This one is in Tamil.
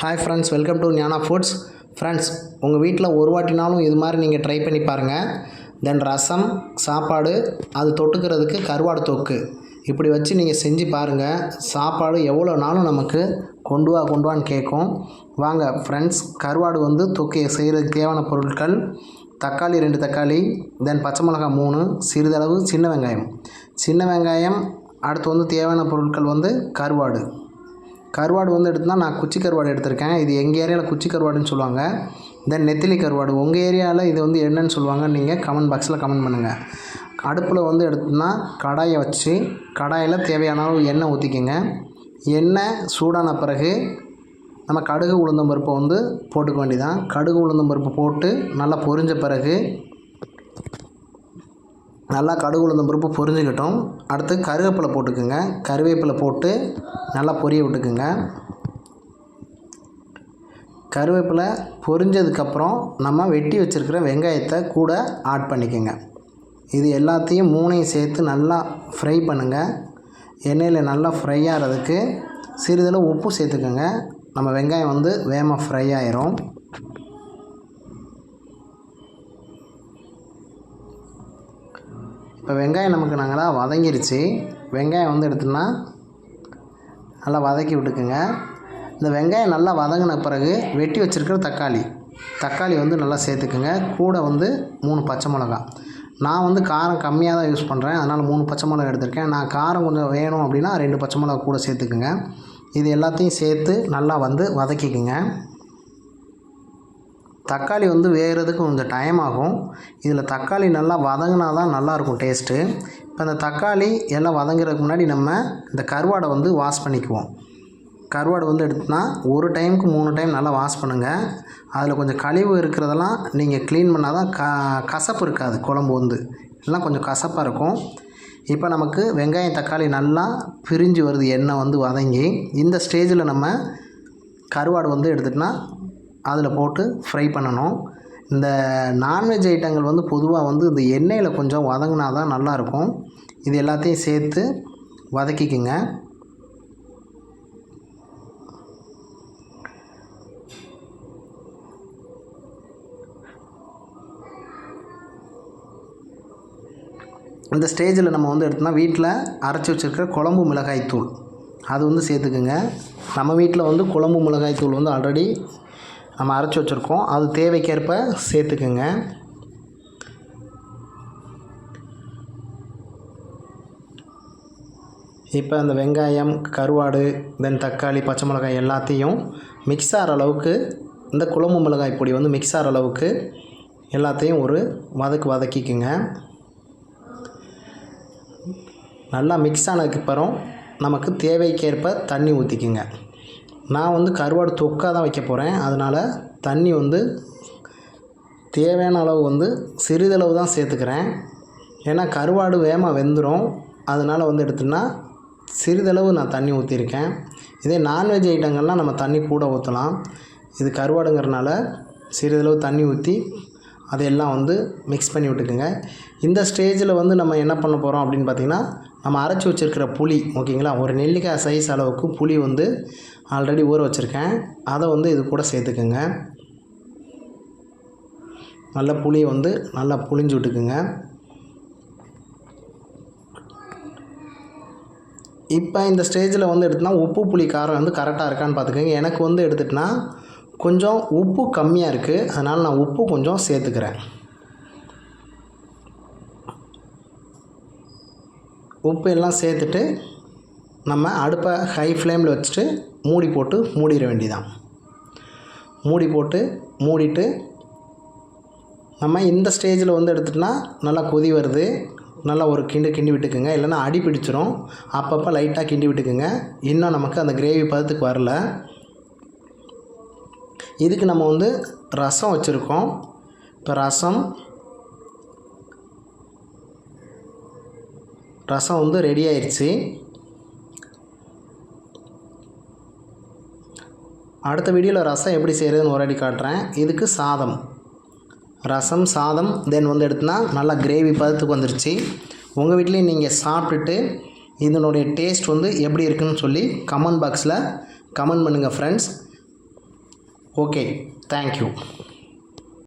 Hi friends welcome to Gnana foods friends உங்கள் வீட்டில் ஒரு வாட்டினாலும் இது மாதிரி நீங்கள் ட்ரை பண்ணி பாருங்கள் தென் ரசம் சாப்பாடு அது தொட்டுக்கிறதுக்கு கருவாடு தொக்கு. இப்படி வச்சு நீங்கள் செஞ்சு பாருங்கள் சாப்பாடு எவ்வளோ நாளும் நமக்கு கொண்டு வா கொண்டு வான்னு கேட்கும். வாங்க ஃப்ரெண்ட்ஸ் கருவாடு வந்து தொக்கு செய்கிறதுக்கு தேவையான பொருட்கள். தக்காளி ரெண்டு தக்காளி தென் பச்சை மிளகாய் மூணு சிறிதளவு சின்ன வெங்காயம். சின்ன வெங்காயம் அடுத்து வந்து தேவையான பொருட்கள் வந்து கருவாடு. கருவாடு வந்து எடுத்தா நான் குச்சி கருவாடு எடுத்திருக்கேன். இது எங்கள் ஏரியாவில் குச்சி கருவாடுன்னு சொல்லுவாங்க. தென் நெத்திலி கருவாடு. உங்கள் ஏரியாவில் இது வந்து என்னன்னு சொல்லுவாங்க நீங்கள் கமெண்ட் பாக்ஸில் கமெண்ட் பண்ணுங்கள் அடுப்பில் வந்து எடுத்துனா கடாயை வச்சு கடாயில் தேவையான அளவு எண்ணெய் ஊற்றிக்கோங்க எண்ணெய் சூடான பிறகு நம்ம கடுகு உளுந்தம் பருப்பை வந்து போட்டுக்க வேண்டியதான் கடுகு உளுந்தம் பருப்பு போட்டு நல்லா பொரிஞ்ச பிறகு நல்லா கடுகு உளுந்தம் பருப்பு பொரிஞ்சுக்கிட்டோம். அடுத்து கருவேப்பிலை போட்டுக்கோங்க. கருவேப்பிலை போட்டு நல்லா பொரிய விட்டுக்குங்க. கருவேப்பிலை பொரிஞ்சதுக்கப்புறம் நம்ம வெட்டி வச்சுருக்கிற வெங்காயத்தை கூட ஆட் பண்ணிக்கோங்க. இது எல்லாத்தையும் மூணையும் சேர்த்து நல்லா ஃப்ரை பண்ணுங்கள் எண்ணெயில் நல்லா ஃப்ரை ஆகிறதுக்கு சிறிதளவு உப்பு சேர்த்துக்கோங்க. நம்ம வெங்காயம் வந்து வேகமாக ஃப்ரை ஆயிரும். இப்போ வெங்காயம் நமக்கு நாங்களாம் வதங்கிருச்சு. வெங்காயம் வந்து எடுத்துன்னா நல்லா வதக்கி விட்டுக்குங்க. இந்த வெங்காயம் நல்லா வதங்கின பிறகு வெட்டி வச்சுருக்கிற தக்காளி. தக்காளி வந்து நல்லா சேர்த்துக்குங்க. கூட வந்து மூணு பச்சை மிளகா. நான் வந்து காரம் கம்மியாக தான் யூஸ் பண்ணுறேன் அதனால் மூணு பச்சை மிளகா எடுத்திருக்கேன். நான் காரம் கொஞ்சம் வேணும் அப்படின்னா ரெண்டு பச்சை மிளகா கூட சேர்த்துக்குங்க. இது எல்லாத்தையும் சேர்த்து நல்லா வந்து வதக்கிக்குங்க. தக்காளி வந்து வேகிறதுக்கு கொஞ்சம் டைம் ஆகும். இதில் தக்காளி நல்லா வதங்கினா தான் நல்லாயிருக்கும் டேஸ்ட்டு இப்போ இந்த தக்காளி எல்லாம் வதங்குறதுக்கு முன்னாடி நம்ம இந்த கருவாடை வந்து வாஷ் பண்ணிக்குவோம். கருவாடு வந்து எடுத்துனா ஒரு டைமுக்கு மூணு டைம் நல்லா வாஷ் பண்ணுங்கள் அதில் கொஞ்சம் கழிவு இருக்கிறதெல்லாம் நீங்கள் க்ளீன் பண்ணால் தான் க கசப்பு இருக்காது குழம்பு வந்து. எல்லாம் கொஞ்சம் கசப்பாக இருக்கும். இப்போ நமக்கு வெங்காயம் தக்காளி நல்லா பிரிஞ்சு வருது எண்ணெய் வந்து வதங்கி. இந்த ஸ்டேஜில் நம்ம கருவாடு வந்து எடுத்துகிட்டோன்னா அதில் போட்டு ஃப்ரை பண்ணணும். இந்த நான்வெஜ் ஐட்டங்கள் வந்து பொதுவாக வந்து இந்த எண்ணெயில் கொஞ்சம் வதங்கினா தான் நல்லாயிருக்கும். இது எல்லாத்தையும் சேர்த்து வதக்கிக்குங்க. இந்த ஸ்டேஜில் நம்ம வந்து எடுத்தோம்னா வீட்டில் அரைச்சி வச்சுருக்கிற குழம்பு மிளகாய் தூள் அது வந்து சேர்த்துக்குங்க. நம்ம வீட்டில் வந்து குழம்பு மிளகாய் தூள் வந்து ஆல்ரெடி நம்ம அரைச்சி வச்சுருக்கோம். அது தேவைக்கேற்ப சேர்த்துக்குங்க. இப்போ அந்த வெங்காயம் கருவாடு தென் தக்காளி பச்சை மிளகாய் எல்லாத்தையும் மிக்ஸ் ஆகிற அளவுக்கு இந்த குழம்பு மிளகாய் பொடி வந்து மிக்ஸ் ஆகிற அளவுக்கு எல்லாத்தையும் ஒரு வதக்கு வதக்கிக்குங்க. நல்லா மிக்ஸ் ஆனதுக்கு அப்புறம் நமக்கு தேவைக்கேற்ப தண்ணி ஊற்றிக்குங்க நான் வந்து கருவாடு தொக்காக தான் வைக்க போகிறேன் அதனால் தண்ணி வந்து தேவையான அளவு வந்து சிறிதளவு தான் சேர்த்துக்கிறேன். ஏன்னா கருவாடு வேகமாக வெந்துடும் அதனால் வந்து எடுத்துன்னா சிறிதளவு நான் தண்ணி ஊற்றிருக்கேன் இதே நான்வெஜ் ஐட்டங்கள்லாம் நம்ம தண்ணி கூட ஊற்றலாம் இது கருவாடுங்கிறனால சிறிதளவு தண்ணி ஊற்றி அதையெல்லாம் வந்து மிக்ஸ் பண்ணி விட்டுக்குங்க. இந்த ஸ்டேஜில் வந்து நம்ம என்ன பண்ண போகிறோம் அப்படின்னு பார்த்திங்கன்னா நம்ம அரைச்சி வச்சுருக்கிற புளி ஓகேங்களா? ஒரு நெல்லிக்காய் சைஸ் அளவுக்கு புளி வந்து ஆல்ரெடி ஊற வச்சுருக்கேன். அதை வந்து இது கூட சேர்த்துக்குங்க. நல்லா புளியை வந்து நல்லா புளிஞ்சு விட்டுக்குங்க. இப்போ இந்த ஸ்டேஜில் வந்து எடுத்துனா உப்பு புளி காரம் வந்து கரெக்டாக இருக்கான்னு பார்த்துக்கோங்க எனக்கு வந்து எடுத்துகிட்டுனா கொஞ்சம் உப்பு கம்மியாக இருக்குது அதனால் நான் உப்பு கொஞ்சம் சேர்த்துக்கிறேன். உப்பு எல்லாம் சேர்த்துட்டு நம்ம அடுப்பை ஹை ஃப்ளேமில் வச்சுட்டு மூடி போட்டு மூடிட வேண்டியதான் மூடி போட்டு மூடிட்டு நம்ம இந்த ஸ்டேஜில் வந்து எடுத்துட்டோன்னா நல்லா கொதி வருது. நல்லா ஒரு கிண்டு கிண்டி விட்டுக்குங்க. இல்லைன்னா அடி பிடிச்சிரும். அப்பப்போ லைட்டாக கிண்டி விட்டுக்குங்க. இன்னும் நமக்கு அந்த கிரேவி பதத்துக்கு வரல. இதுக்கு நம்ம வந்து ரசம் வச்சுருக்கோம். இப்போ ரசம் ரசம் வந்து ரெடி ஆயிடுச்சு அடுத்த வீடியோவில் ரசம் எப்படி செய்கிறதுன்னு ஒரு அடி காட்டுறேன். இதுக்கு சாதம். ரசம் சாதம் தென் வந்து எடுத்தோன்னா நல்லா கிரேவி பதத்துக்கு வந்துருச்சு. உங்கள் வீட்லேயும் நீங்கள் சாப்பிட்டுட்டு இதனுடைய டேஸ்ட் வந்து எப்படி இருக்குன்னு சொல்லி கமெண்ட் பாக்ஸில் கமெண்ட் பண்ணுங்கள் ஃப்ரெண்ட்ஸ் ஓகே தேங்க்யூ